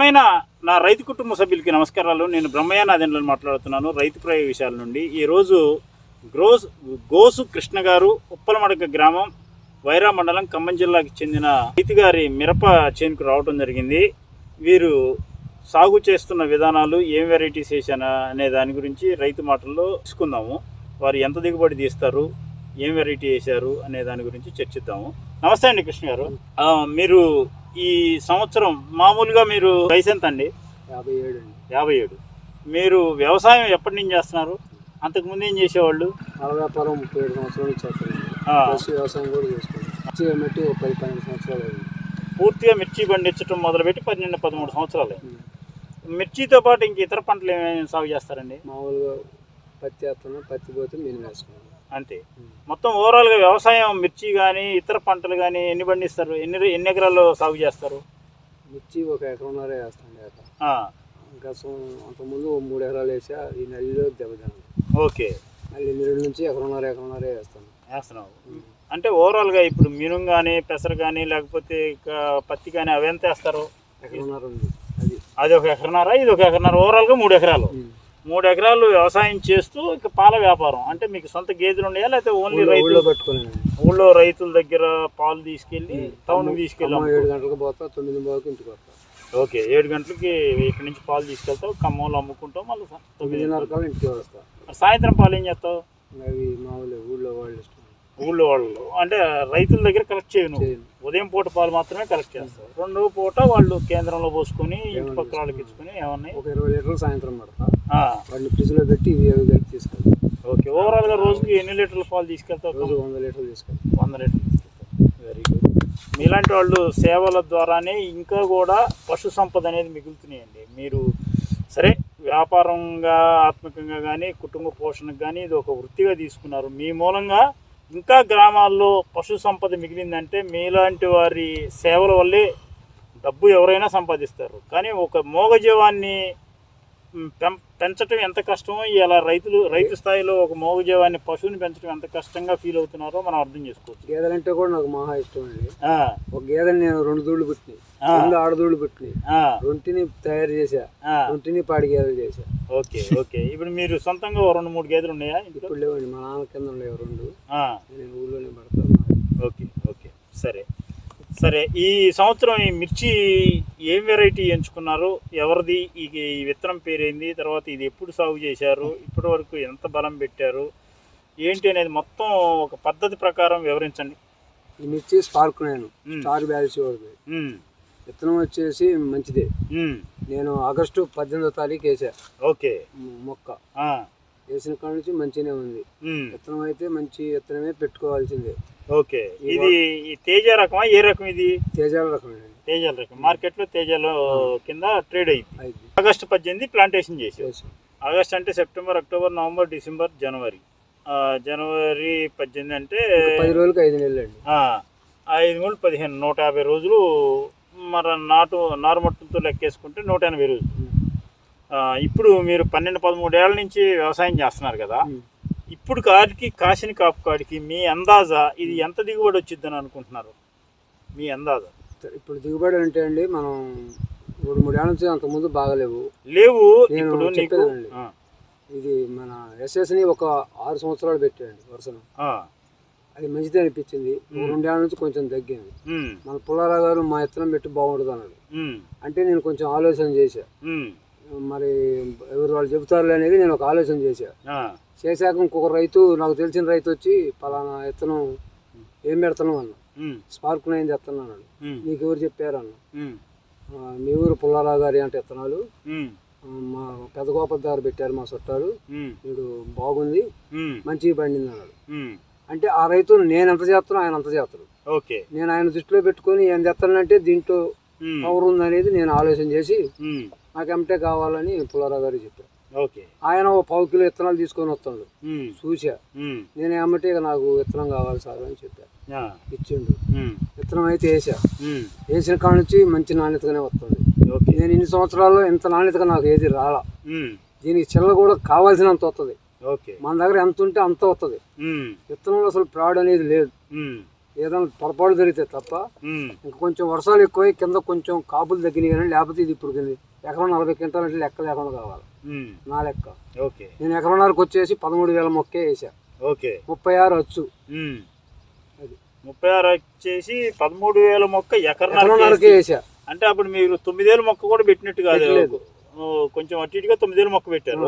ప్రియమైన నా రైతు కుటుంబ సభ్యులకి నమస్కారాలు నేను బ్రహ్మయ్య నాదెండ్లను మాట్లాడుతున్నాను రైతు ప్రయోగ విషయాల నుండి. ఈరోజు గ్రోస్ గోసు కృష్ణ గారు ఉప్పలమడక గ్రామం వైరా మండలం ఖమ్మం జిల్లాకి చెందిన రైతు గారి మిరప చేనుకు రావడం జరిగింది. వీరు సాగు చేస్తున్న విధానాలు ఏం వెరైటీస్ వేసానా అనే దాని గురించి రైతు మాటల్లో తీసుకుందాము వారు ఎంత దిగుబడి తీస్తారు ఏం వెరైటీ వేశారు అనే దాని గురించి చర్చిద్దాము. నమస్తే అండి కృష్ణ గారు. మీరు ఈ సంవత్సరం మామూలుగా మీరు వయసు ఎంత అండి యాభై ఏడు యాభై ఏడు. మీరు వ్యవసాయం ఎప్పటి నుంచి చేస్తున్నారు? అంతకుముందు ఏం చేసేవాళ్ళు? వ్యాపారం ముప్పై ఏడు సంవత్సరాల ప్లస్ వ్యవసాయం కూడా చేసుకుంటాం వచ్చి బట్టి ఒక పది పన్నెండు సంవత్సరాలు పూర్తిగా మిర్చి పండించడం మొదలుపెట్టి పన్నెండు పదమూడు సంవత్సరాలు మిర్చితో పాటు ఇంక ఇతర పంటలు ఏమేమి సాగు చేస్తారండి? మామూలుగా పత్తి వేస్తున్నాం పత్తి పోతే మినిమం వేసుకున్నాం అంతే. మొత్తం ఓవరాల్గా వ్యవసాయం మిర్చి కానీ ఇతర పంటలు కానీ ఎన్ని పండిస్తారు? ఎన్ని ఎన్ని ఎకరాల్లో సాగు చేస్తారు? మిర్చి ఒక ఎకరంన్నర ఇంకా సం- అంతకుముందు మూడు ఎకరాలు వేసా ఈ నెలలో దెబ్బతిన్నాం. ఓకే. మళ్ళీ రోజుల నుంచి ఎకరంన్నర ఎకరంన్నర వేస్తాను వేస్తున్నావు అంటే ఓవరాల్గా ఇప్పుడు మినుం కానీ పెసర కానీ లేకపోతే ఇక పత్తి కానీ అవి ఎంత వేస్తారు? ఎకరంన్నర ఉంది. అది. అది ఒక ఎకరన్నర ఇది ఒక ఎకరన్నర ఓవరాల్గా మూడు ఎకరాలు. మూడు ఎకరాలు వ్యవసాయం చేస్తూ ఇక పాల వ్యాపారం. అంటే మీకు సొంత గేదెలు ఉన్నాయా? లేకపోతే ఓన్లీ రైతులు? ఊళ్ళో పట్టుకున్నాను ఊళ్ళో రైతుల దగ్గర పాలు తీసుకెళ్ళి టౌన్ తీసుకెళ్ళి అమ్మ ఏడు గంటలకు పోతా తొమ్మిది బాగుకి ఇంటికి వస్తా ఓకే ఏడు గంటలకి ఇక్కడి నుంచి పాలు తీసుకెళ్తావు ఖమ్మంలో అమ్ముకుంటావు మళ్ళీ తొమ్మిదిన్నర కాలం ఇంటికి వస్తా. సాయంత్రం పాలు ఏం చేస్తావు? అవి మామూలు ఊళ్ళో వాళ్ళు ఊళ్ళో వాళ్ళు అంటే రైతుల దగ్గర కలెక్ట్ చేయను. ఉదయం పూట పాలు మాత్రమే కలెక్ట్ చేస్తారు. రెండో పూట వాళ్ళు కేంద్రంలో పోసుకొని ఇంటి పక్కన వాళ్ళకి ఇచ్చుకొని ఏమన్నాయి? ఒక ఇరవై లీటర్లు సాయంత్రం పడతా. వాటిని ఫ్రిడ్జ్లో పెట్టి ఇవి అవి కలిపి తీసుకెళ్తాం. ఓకే. ఓవరాల్గా రోజుకి ఎన్ని లీటర్ల పాలు తీసుకెళ్తావు? రోజు వంద లీటర్లు తీసుకెళ్తాం. వంద లీటర్లు వెరీ గుడ్ మీలాంటి వాళ్ళు సేవల ద్వారానే ఇంకా కూడా పశు సంపద అనేది మిగులుతున్నాయండి. మీరు సరే వ్యాపారంగా ఆత్మకంగా కానీ కుటుంబ పోషణకు కానీ ఇది ఒక వృత్తిగా తీసుకున్నారు. మీ మూలంగా ఇంకా గ్రామాల్లో పశు సంపద మిగిలిందంటే మీలాంటి వారి సేవల వల్లే డబ్బు ఎవరైనా సంపాదిస్తారు. కానీ ఒక మూగజీవాన్ని మ్, పెం పెంచటం ఎంత కష్టమో ఇలా రైతులు రైతు స్థాయిలో ఒక మూగజీవాన్ని పశువుని పెంచడం ఎంత కష్టంగా ఫీల్ అవుతున్నారో మనం అర్థం చేసుకోవచ్చు. గేదెలంటే కూడా నాకు మహా ఇష్టం అండి. ఒక గేదెని నేను రెండు దూళ్ళు పుట్టినాయి. రెండు ఆడదూళ్ళు పుట్టినాయి. రొంటిని తయారు చేశా. రొంటిని పాడి గేదెలు చేశా. Okay okay. ఇప్పుడు మీరు సొంతంగా రెండు మూడు గేదెలు ఉన్నాయా ఇప్పుడు లేవండి మా నాన్న కింద లేవు రెండు. నేను ఊళ్ళోనే పడతాను. Okay okay. సరే. సరే ఈ సంవత్సరం ఈ మిర్చి ఏం వెరైటీ ఎంచుకున్నారు? ఎవరిది? ఈ విత్తనం పేరేంది? తర్వాత ఇది ఎప్పుడు సాగు చేశారు? ఇప్పటి వరకు ఎంత బలం పెట్టారు? ఏంటి అనేది మొత్తం ఒక పద్ధతి ప్రకారం వివరించండి. ఈ మిర్చి స్పార్క్ నేను. స్టార్ ఉమ్, విత్తనం వచ్చేసి మంచిదే. నేను ఆగస్టు పద్దెనిమిదో తారీఖు వేసా. ఓకే. మొక్క. వేసిన కాడ నుంచి మంచిగానే ఉంది. విత్తనం అయితే మంచి విత్తనమే పెట్టుకోవాల్సిందే. ఓకే. ఇది ఈ తేజ రకమా? ఏ రకం ఇది? తేజాల రకమే తేజాల రకం. మార్కెట్లో తేజాలో కింద ట్రేడ్ అయింది. అయింది. ఆగస్టు పద్దెనిమిది ప్లాంటేషన్ చేసాం. ఆగస్ట్ అంటే సెప్టెంబర్ అక్టోబర్ నవంబర్ డిసెంబర్ జనవరి. ఆ, జనవరి పద్దెనిమిది అంటే ఒక పది రోజులకి ఐదు నెలలు అండి. ఆ, ఐదు మూడు పదిహేను నూట యాభై రోజులు మరి నాటు నారుమట్టులతో లెక్కేసుకుంటే నూట ఎనభై రోజులు. ఆ, ఇప్పుడు మీరు పన్నెండు పదమూడు ఏళ్ళ నుంచి వ్యవసాయం చేస్తున్నారు కదా. ఇప్పుడు కాడికి కాసిన కాపు కాడికి మీ అందాజా ఇది ఎంత దిగుబడి వచ్చిద్దని అనుకుంటున్నారు? మీ అందాజా? ఇప్పుడు దిగుబడి అంటే అండి మనం రెండు మూడు ఏళ్ళ నుంచి అంత ముందు బాగలేవు. లేవు నేను ఇప్పుడు. ఆ, ఇది మన ఎస్ఎస్ని ఒక ఆరు సంవత్సరాలు పెట్టాయండి వరుసను ఆ, అది మంచిదే అనిపించింది. రెండేళ్ళ నుంచి కొంచెం తగ్గింది. మన పుల్లారావు గారు మా ఇత్తనం పెట్టి బాగుంటుంది అన్నాడు. ఉమ్, అంటే నేను కొంచెం ఆలోచన చేశా. మరి ఎవరు వాళ్ళు చెబుతారు అనేది నేను ఒక ఆలోచన చేశా. చేశాక ఇంకొక రైతు నాకు తెలిసిన రైతు వచ్చి పలానా ఇత్తనం ఏం పెడతాను అన్న స్పార్క్ నైన్ తెస్తాను అన్నాడు. ఉమ్, నీకు ఎవరు చెప్పారు? అన్న ఉమ్, "ఆ, మీ ఊరు పుల్లారావు గారి అంటే ఇత్తనాలు. మా పెద్ద గోపతి గారు పెట్టారు మా చుట్టాలు వీడు బాగుంది మంచిగా పండింది అన్నాడు. అంటే ఆ రైతు నేను ఎంత చేస్తానో ఆయన అంత చేస్తాడు. ఓకే. నేను ఆయన దృష్టిలో పెట్టుకొని ఏం చేస్తానంటే దీంట్లో పవర్ ఉందనేది నేను ఆలోచన చేసి నాకు ఎంటే కావాలని పుల్లారావు గారికి చెప్పాను. ఓకే ఆయన ఓ పావు కిలో విత్తనాలు తీసుకొని వస్తాడు. చూసా నేను ఏమంటే ఇక నాకు విత్తనం కావాలి సార్ అని చెప్పాను ఆ, ఇచ్చిండు. విత్తనం అయితే వేసా వేసిన కాడ నుంచి మంచి నాణ్యతగానే వస్తుంది. ఓకే. నేను ఇన్ని సంవత్సరాల్లో ఇంత నాణ్యతగా నాకు ఏది రాలా. దీనికి చిల్ల కూడా కావాల్సినంత వస్తుంది ఓకే. మన దగ్గర ఎంత ఉంటే అంత వస్తుంది విత్తనంలో అసలు ప్రాడ్ అనేది లేదు. ఏదైనా పొరపాటు జరిగితే తప్ప ఇంకా కొంచెం వర్షాలు ఎక్కువై కింద కొంచెం కాపులు తగ్గినాయి కానీ లేకపోతే ఇది ఇప్పుడు కింద ఎకరం నలభై క్వింటాలు అంటే లెక్క లేకుండా కావాలి. నా లెక్క. ఓకే. నేను ఎకరంన్నరకు వచ్చేసి పదమూడు వేల మొక్కే వేసా ఓకే. ముప్పై ఆరు వచ్చు. అది. ముప్పై ఆరు వచ్చేసి పదమూడు వేల మొక్క ఎకరన్నరకి వేసి- అంటే అప్పుడు మీరు తొమ్మిదేళ్ళ మొక్క కూడా పెట్టినట్టు కాదు కొంచెం అటు ఇటుగా తొమ్మిదేళ్ళ మొక్క పెట్టారు.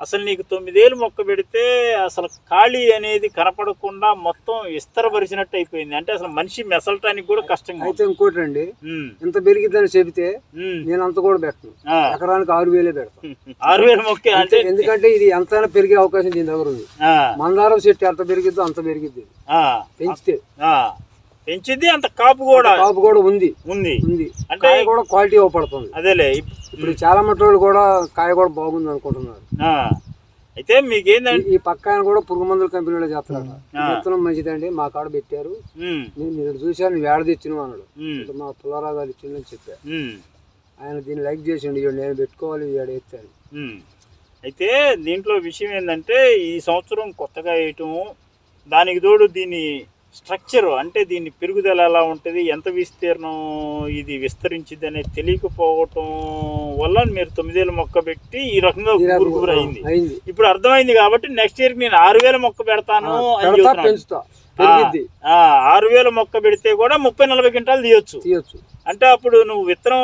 అసలు నీకు తొమ్మిదేళ్ళు మొక్క పెడితే అసలు ఖాళీ అనేది కనపడకుండా మొత్తం విస్తరపరిచినట్టు అయిపోయింది. అంటే అసలు మనిషి మెసలటానికి కూడా కష్టంగా. అయితే ఇంకోటి రండి ఉమ్, ఇంత పెరిగిద్దని చెబితే నేను అంత కూడా పెట్టను. ఎకరానికి ఆరు వేలే పెడతాను ఆరు వేల మొక్క అంటే ఎందుకంటే ఇది ఎంతైనా పెరిగే అవకాశం దీని దగ్గర ఉంది. మందారం చెట్టు ఎంత పెరిగిద్దో అంత పెరిగిద్ది. పెంచితే. పెంచింది అంత కాపు కూడా కాపు కూడా ఉంది. ఉంది. ఉంది. అంటే కూడా క్వాలిటీ ఇవ్వబడుతుంది. అదేలే ఇప్పుడు చాలా మట్టి కూడా కాయ కూడా బాగుంది అనుకుంటున్నారు. అయితే మీకేందంటే ఈ- ఈ పక్క ఆయన కూడా పురుగు మందుల కంపెనీలో చేస్తున్నాడు. విత్తనం మంచిదండి మా కాడ పెట్టారు నేను నేను చూశాను వేడ తెచ్చినవు అన్నాడు మా పుల్లారావు గారు ఇచ్చిందని చెప్పా ఉమ్. ఆయన దీన్ని లైక్ చేసిండు నేను పెట్టుకోవాలి ఎత్తాను ఉమ్. అయితే దీంట్లో విషయం ఏంటంటే ఈ సంవత్సరం కొత్తగా వేయటము దానికి తోడు దీని స్ట్రక్చర్ అంటే దీని పెరుగుదల ఎలా ఉంటుంది? ఎంత విస్తీర్ణం ఇది విస్తరించింది అనేది తెలియకపోవటం వల్ల మీరు తొమ్మిదేళ్ళ మొక్క పెట్టి ఈ రకంగా గురుగురు అయింది. ఇప్పుడు అర్థమైంది కాబట్టి నెక్స్ట్ ఇయర్ నేను ఆరు వేల మొక్క పెడతాను అని ఆరు వేల మొక్క పెడితే కూడా ముప్పై నలభై క్వింటాలు తీయొచ్చు. తీయొచ్చు. అంటే అప్పుడు నువ్వు విత్తనం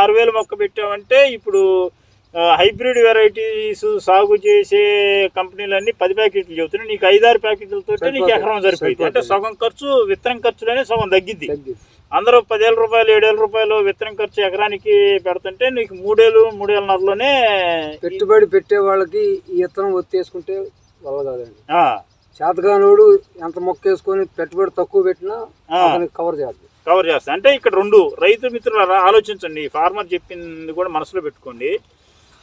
ఆరు వేల మొక్క పెట్టావంటే ఇప్పుడు హైబ్రిడ్ వెరైటీస్ సాగు చేసే కంపెనీలన్నీ పది ప్యాకెట్లు చెబుతున్నాయి. నీకు ఐదారు ప్యాకెట్లతో నీకు. ఎకరం సరిపోయింది. అంటే. సగం ఖర్చు విత్తనం ఖర్చులోనే సగం తగ్గిద్ది. తగ్గిద్ది. అందరూ పదివేల రూపాయలు ఏడేల రూపాయలు విత్తనం ఖర్చు ఎకరానికి పెడుతుంటే నీకు మూడేళ్ళు మూడేళ్ళన్నరలోనే పెట్టుబడి పెట్టే వాళ్ళకి ఈ విత్తనం ఒత్తేసుకుంటే వల్ల కాదండి. చేతగానోడు ఎంత మొక్క వేసుకొని పెట్టుబడి తక్కువ పెట్టినా కవర్ చేయాలి కవర్ చేస్తాయి అంటే ఇక్కడ రెండు రైతు మిత్రులారా ఆలోచించండి. ఫార్మర్ చెప్పింది కూడా మనసులో పెట్టుకోండి.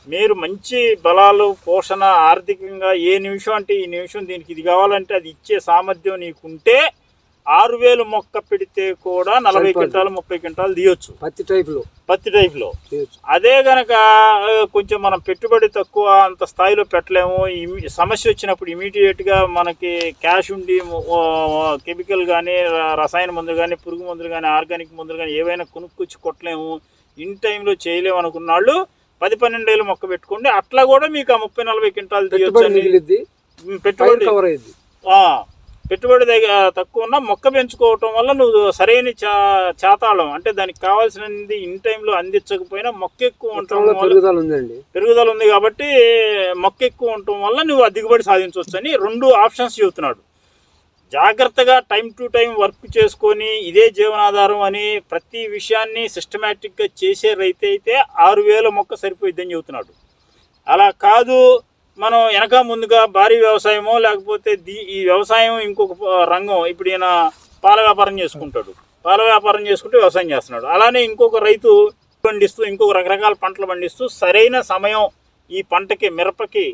మీరు మంచి బలాలు పోషణ ఆర్థికంగా ఏ నిమిషం అంటే ఈ నిమిషం దీనికి ఇది కావాలంటే అది ఇచ్చే సామర్థ్యం నీకుంటే ఆరు వేలు మొక్క పెడితే కూడా నలభై. క్వింటాలు ముప్పై క్వింటాలు తీయొచ్చు. పత్తి టైపులో. పత్తి టైప్లో. అదే గనక కొంచెం మనం పెట్టుబడి తక్కువ అంత స్థాయిలో పెట్టలేము. సమస్య వచ్చినప్పుడు ఇమీడియట్గా మనకి క్యాష్ ఉండి కెమికల్ కానీ రసాయన మందులు కానీ పురుగు మందులు కానీ ఆర్గానిక్ మందులు కానీ ఏవైనా కొనుక్కొచ్చి కొట్టలేము. ఇన్ టైంలో చేయలేము అనుకున్న పది పన్నెండేళ్ళు మొక్క పెట్టుకోండి అట్లా కూడా మీకు ఆ ముప్పై నలభై క్వింటాలు పెట్టుబడి పెట్టుబడి. దగ్గర తక్కువ ఉన్న మొక్క పెంచుకోవటం వల్ల నువ్వు సరైన చాతాళం. అంటే దానికి కావాల్సినది ఇన్ టైంలో అందించకపోయినా మొక్క ఎక్కువ ఉండటం పెరుగుదల ఉందండి. పెరుగుదల ఉంది కాబట్టి మొక్క ఎక్కువ ఉండటం వల్ల నువ్వు దిగుబడి సాధించవచ్చు అని రెండు ఆప్షన్స్ చెబుతున్నాడు. జాగ్రత్తగా టైం టు టైం వర్క్ చేసుకొని ఇదే జీవనాధారం అని ప్రతి విషయాన్ని సిస్టమేటిక్గా చేసే రైతు అయితే ఆరు వేల మొక్క సరిపోయిద్దని చెబుతున్నాడు. అలా కాదు మనం వెనక ముందుగా భారీ వ్యవసాయమో లేకపోతే దీ ఈ వ్యవసాయం ఇంకొక రంగం ఇప్పుడు ఈయన పాల వ్యాపారం చేసుకుంటాడు. పాల వ్యాపారం చేసుకుంటూ వ్యవసాయం చేస్తున్నాడు. అలానే ఇంకొక రైతు పండిస్తూ ఇంకొక రకరకాల పంటలు పండిస్తూ సరైన సమయం ఈ పంటకి మిరపకి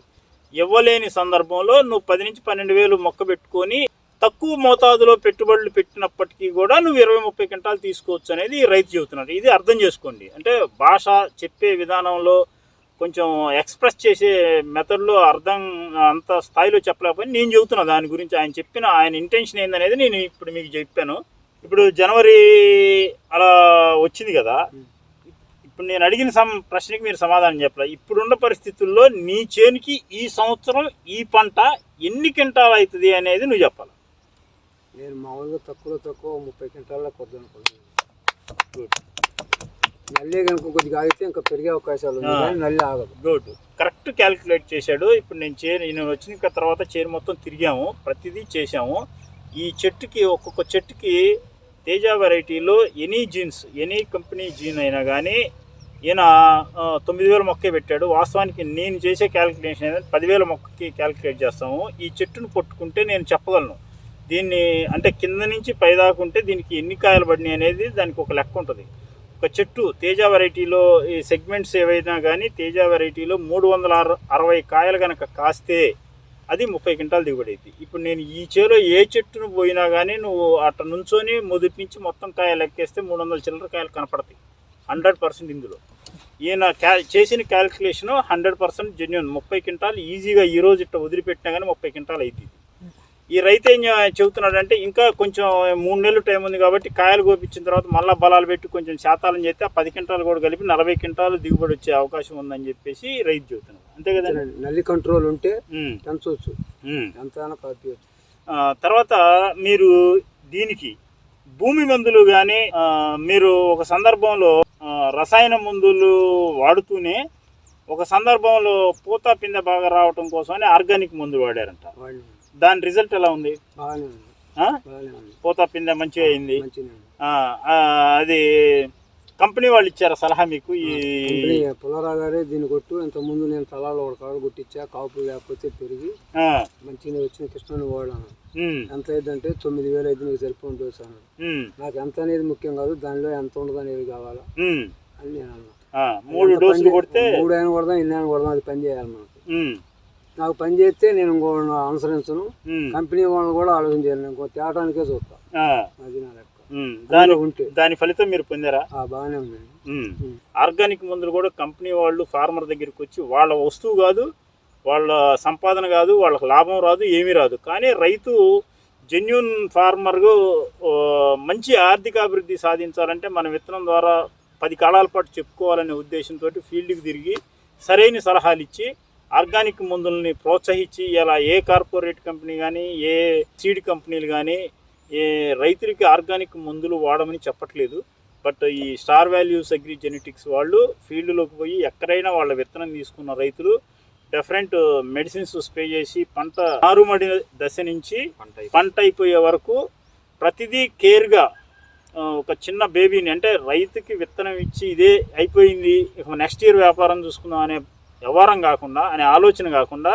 ఇవ్వలేని సందర్భంలో నువ్వు పది నుంచి పన్నెండు వేలు మొక్క పెట్టుకొని తక్కువ మోతాదులో పెట్టుబడులు పెట్టినప్పటికీ కూడా నువ్వు ఇరవై ముప్పై క్వింటాలు తీసుకోవచ్చు అనేది రైతు చెబుతున్నాడు ఇది అర్థం చేసుకోండి. అంటే భాష చెప్పే విధానంలో కొంచెం ఎక్స్ప్రెస్ చేసే మెథడ్లో అర్థం అంత స్థాయిలో చెప్పలేకపోయినా నేను చెబుతున్నా దాని గురించి. ఆయన చెప్పిన ఆయన ఇంటెన్షన్ ఏందనేది నేను ఇప్పుడు మీకు చెప్పాను. ఇప్పుడు జనవరి అలా వచ్చింది కదా. ఇప్పుడు నేను అడిగిన సమ ప్రశ్నకి మీరు సమాధానం చెప్పలే. ఇప్పుడున్న పరిస్థితుల్లో నీ చేనుకి ఈ సంవత్సరం ఈ పంట ఎన్ని క్వింటాలు అవుతుంది అనేది నువ్వు చెప్పాలి. నేను మామూలుగా తక్కువలో తక్కువ ముప్పై క్వింటాల్లో కొద్ది అనుకుంటున్నాను గుడ్ నల్లి కనుక కొద్దిగా ఆగితే ఇంకా పెరిగే అవకాశాలు ఆ. కానీ నల్లి ఆగదు. గుడ్ కరెక్ట్ క్యాలిక్యులేట్ చేశాడు. ఇప్పుడు నేను చే నేను వచ్చిన తర్వాత చేను మొత్తం తిరిగాము. ప్రతిదీ చేశాము. ఈ చెట్టుకి ఒక్కొక్క చెట్టుకి తేజ వెరైటీలో any genes any company gene అయినా కానీ ఈయన తొమ్మిది వేల మొక్కే పెట్టాడు. వాస్తవానికి నేను చేసే క్యాలిక్యులేషన్ ఏంటంటే పదివేల మొక్కకి క్యాలిక్యులేట్ చేస్తాము. ఈ చెట్టును పట్టుకుంటే నేను చెప్పగలను. దీన్ని అంటే కింద నుంచి పైదాకా ఉంటే దీనికి ఎన్ని కాయలు పడినాయి అనేది దానికి ఒక లెక్క ఉంటుంది. ఒక చెట్టు తేజ వెరైటీలో ఈ సెగ్మెంట్స్ ఏవైనా కానీ తేజ వెరైటీలో మూడు వందల అరవై కాయలు కనుక కాస్తే అది ముప్పై క్వింటాలు దిగుబడి అయింది ఇప్పుడు నేను ఈ చేలో ఏ చెట్టును పోయినా కానీ నువ్వు అట్ట నుంచొని మొదటి నుంచి మొత్తం కాయలు లెక్కేస్తే మూడు వందల చిల్లర కాయలు కనపడతాయి. హండ్రెడ్ పర్సెంట్ ఇందులో. ఈయన క్యా చేసిన క్యాలిక్యులేషను హండ్రెడ్ పర్సెంట్ జెన్యున్ ముప్పై క్వింటాలు ఈజీగా ఈ రోజు ఇట్ట వదిలిపెట్టినా కానీ ముప్పై క్వింటాలు అయింది ఈ రైతు ఏం చెబుతున్నాడంటే ఇంకా కొంచెం మూడు నెలలు టైం ఉంది కాబట్టి కాయలు కోపించిన తర్వాత మళ్ళీ బలాలు పెట్టి కొంచెం శాతాలం చేస్తే ఆ పది క్వింటాలు కూడా కలిపి నలభై క్వింటాలు దిగుబడి వచ్చే అవకాశం ఉందని చెప్పేసి రైతు చెబుతున్నాడు. అంతే కదండి నల్లి కంట్రోల్ ఉంటే పెంచవచ్చు. ఎంతైనా తర్వాత మీరు దీనికి భూమి మందులు కానీ మీరు ఒక సందర్భంలో రసాయన మందులు వాడుతూనే ఒక సందర్భంలో పూత పిందె బాగా రావటం కోసమని ఆర్గానిక్ మందులు వాడారంట. దాని రిజల్ట్ ఎలా ఉంది? బాగానే ఉంది. ఆ? బాగానే ఉంది. పూత పిందె మంచిగా అయింది? అది కంపెనీ వాళ్ళు ఇచ్చారా సలహా మీకు ఈ పుల్లారా గారే దీన్ని కొట్టు ఇంత ముందు నేను తలాలో ఒక కవర్ కొట్టించా కాపు లేకపోతే పెరిగి మంచిగా వచ్చిన కృష్ణని వాడాను. ఎంత అయిందంటే తొమ్మిది వేలు అయితే నీకు అన్నాడు ఉమ్, నాకు ఎంత అనేది ముఖ్యం కాదు దానిలో ఎంత ఉండదు అనేది కావాలా. అని నేను అన్నా. మూడు డోసులు కొడితే మూడు అయినా కొడదాం ఇన్ని అయినా కొడదాం అది పని చేయాలి మనకు. నాకు పని చేస్తే నేను ఇంకో అనుసరించను. కంపెనీ వాళ్ళని కూడా ఆలోచించాను నేను ఇంకో తేటానికే చూస్తా. ఆ, అది నా లెక్క. ఉమ్. దాని ఉంటే. దాని ఫలితం మీరు పొందారా? బాగానే ఉందండి. ఉమ్. ఆర్గానిక్ మందులు కూడా కంపెనీ వాళ్ళు ఫార్మర్ దగ్గరికి వచ్చి వాళ్ళ వస్తువు కాదు వాళ్ళ సంపాదన కాదు వాళ్ళకి లాభం రాదు ఏమీ రాదు. కానీ రైతు జెన్యున్ ఫార్మర్గా మంచి ఆర్థిక అభివృద్ధి సాధించాలంటే మన విత్తనం ద్వారా పది కాలాల పాటు చెప్పుకోవాలనే ఉద్దేశంతో ఫీల్డ్కి తిరిగి సరైన సలహాలు ఇచ్చి ఆర్గానిక్ మందుల్ని ప్రోత్సహించి ఇలా ఏ కార్పొరేట్ కంపెనీ కానీ ఏ సీడ్ కంపెనీలు కానీ ఏ రైతులకి ఆర్గానిక్ మందులు వాడమని చెప్పట్లేదు. బట్ ఈ స్టార్ వాల్యూస్ అగ్రి జెనెటిక్స్ వాళ్ళు ఫీల్డ్లోకి పోయి ఎక్కడైనా వాళ్ళ విత్తనం తీసుకున్న రైతులు డిఫరెంట్ మెడిసిన్స్ స్ప్రే చేసి పంట నారుమడి దశ నుంచి పంట అయిపోయే వరకు ప్రతిదీ కేర్గా ఒక చిన్న బేబీని అంటే రైతుకి విత్తనం ఇచ్చి ఇదే అయిపోయింది. ఇక నెక్స్ట్ ఇయర్ వ్యాపారం చూసుకుందాం అనే వ్యవహారం కాకుండా అనే ఆలోచన కాకుండా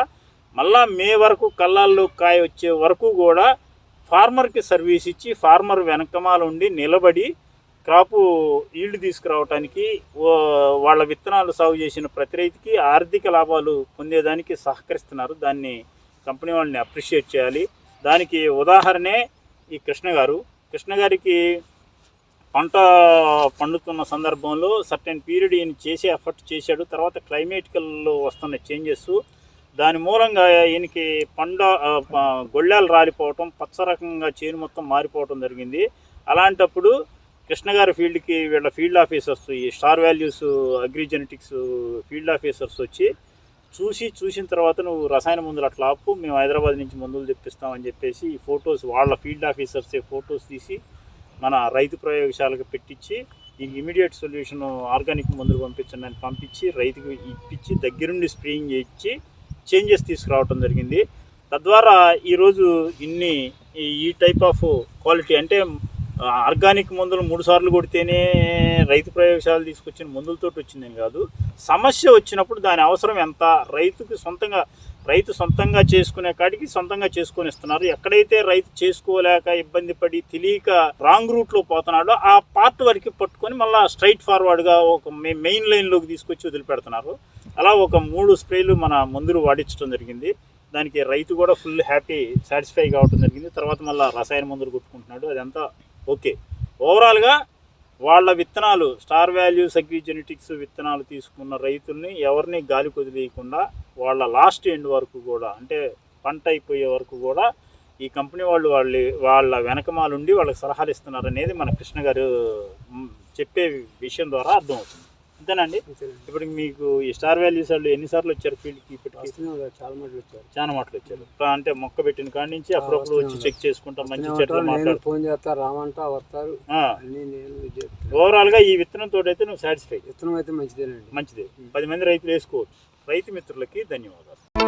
మళ్ళా మే వరకు కళ్ళాల్లో కాయ వచ్చే వరకు కూడా ఫార్మర్కి సర్వీస్ ఇచ్చి ఫార్మర్ వెనకమాల ఉండి నిలబడి క్రాపు ఈల్డ్ తీసుకురావటానికి వాళ్ళ విత్తనాలు సాగు చేసిన ప్రతి రైతుకి ఆర్థిక లాభాలు పొందేదానికి సహకరిస్తున్నారు. దాన్ని కంపెనీ వాళ్ళని అప్రిషియేట్ చేయాలి. దానికి ఉదాహరణే ఈ కృష్ణ గారు. కృష్ణ గారికి పంట పండుతున్న సందర్భంలో సర్టెన్ పీరియడ్ ఈయన చేసే ఎఫర్ట్ చేశాడు. తర్వాత క్లైమేటికల్లో వస్తున్న చేంజెస్ దాని మూలంగా ఈయనకి పండ గొళ్ళాలు రాలిపోవటం పచ్చ రకంగా చేను మొత్తం మారిపోవటం జరిగింది. అలాంటప్పుడు కృష్ణగారి ఫీల్డ్కి వీళ్ళ ఫీల్డ్ ఆఫీసర్స్ ఈ star values agrigenetics field officers వచ్చి చూసి చూసిన తర్వాత నువ్వు రసాయన మందులు అట్లా ఆపు మేము హైదరాబాద్ నుంచి మందులు తెప్పిస్తామని చెప్పేసి ఈ ఫొటోస్ వాళ్ళ ఫీల్డ్ ఆఫీసర్సే ఫొటోస్ తీసి మన రైతు ప్రయోగశాలకు పెట్టించి ఈ ఇమీడియట్ సొల్యూషన్ ఆర్గానిక్ మందులు పంపించండి అని పంపించి రైతుకు ఇప్పించి దగ్గరుండి స్ప్రేయింగ్ చేయించి చేంజెస్ తీసుకురావటం జరిగింది. తద్వారా ఈరోజు ఇన్ని ఈ- ఈ టైప్ ఆఫ్ క్వాలిటీ అంటే ఆర్గానిక్ మందులు మూడు సార్లు కొడితేనే రైతు ప్రయోగశాల తీసుకొచ్చిన మందులతో వచ్చిందని కాదు. సమస్య వచ్చినప్పుడు దాని అవసరం ఎంత? రైతుకు సొంతంగా రైతు సొంతంగా చేసుకునే కాడికి సొంతంగా చేసుకొని ఇస్తున్నారు ఎక్కడైతే రైతు చేసుకోలేక ఇబ్బంది పడి తెలియక రాంగ్ రూట్లో పోతున్నాడో ఆ పార్ట్ వరకు పట్టుకొని మళ్ళీ స్ట్రైట్ ఫార్వర్డ్గా ఒక మె- మెయిన్ లైన్లోకి తీసుకొచ్చి వదిలిపెడుతున్నారు. అలా ఒక మూడు స్ప్రేలు మన మందులు వాడించడం జరిగింది. దానికి రైతు కూడా ఫుల్ హ్యాపీ సాటిస్ఫై కావడం జరిగింది. తర్వాత మళ్ళీ రసాయన మందులు కొట్టుకుంటున్నాడు. అదంతా ఓకే. ఓవరాల్గా వాళ్ళ విత్తనాలు స్టార్ వాల్యూస్ అగ్రి జెనెటిక్స్ విత్తనాలు తీసుకున్న రైతుల్ని ఎవరిని గాలి కొదిలేయకుండా వాళ్ళ లాస్ట్ ఎండ్ వరకు కూడా అంటే పంట అయిపోయే వరకు కూడా ఈ కంపెనీ వాళ్ళు వాళ్ళు వాళ్ళ వెనకమాలుండి వాళ్ళకి సలహాలు ఇస్తున్నారు అనేది మన కృష్ణ గారు చెప్పే విషయం ద్వారా అర్థమవుతుంది. అంతేనండి? అంతేనండి. ఇప్పుడు మీకు ఈ స్టార్ వాల్యూస్ వాళ్ళు ఎన్నిసార్లు వచ్చారు ఫీల్డ్కి ఇప్పటికి? చాలా మంది వచ్చారు. చాలా మాటలు వచ్చారు. అంటే మొక్క పెట్టిన కాడి నుంచి అప్పుడప్పుడు వచ్చి చెక్ చేసుకుంటారు మంచి చెట్లు మాట్లాడుతారు ఫోన్ చేస్తా రామంటా వస్తారు. ఆ, అన్ని నేను ఇది చెప్తాను. ఓవరాల్గా ఈ విత్తనం తోటి అయితే నువ్వు సాటిస్ఫై విత్తనం అయితే మంచిదేనండి. మంచిది. పది మంది రైతులు వేసుకోవచ్చు. రైతు మిత్రులకి ధన్యవాదాలు.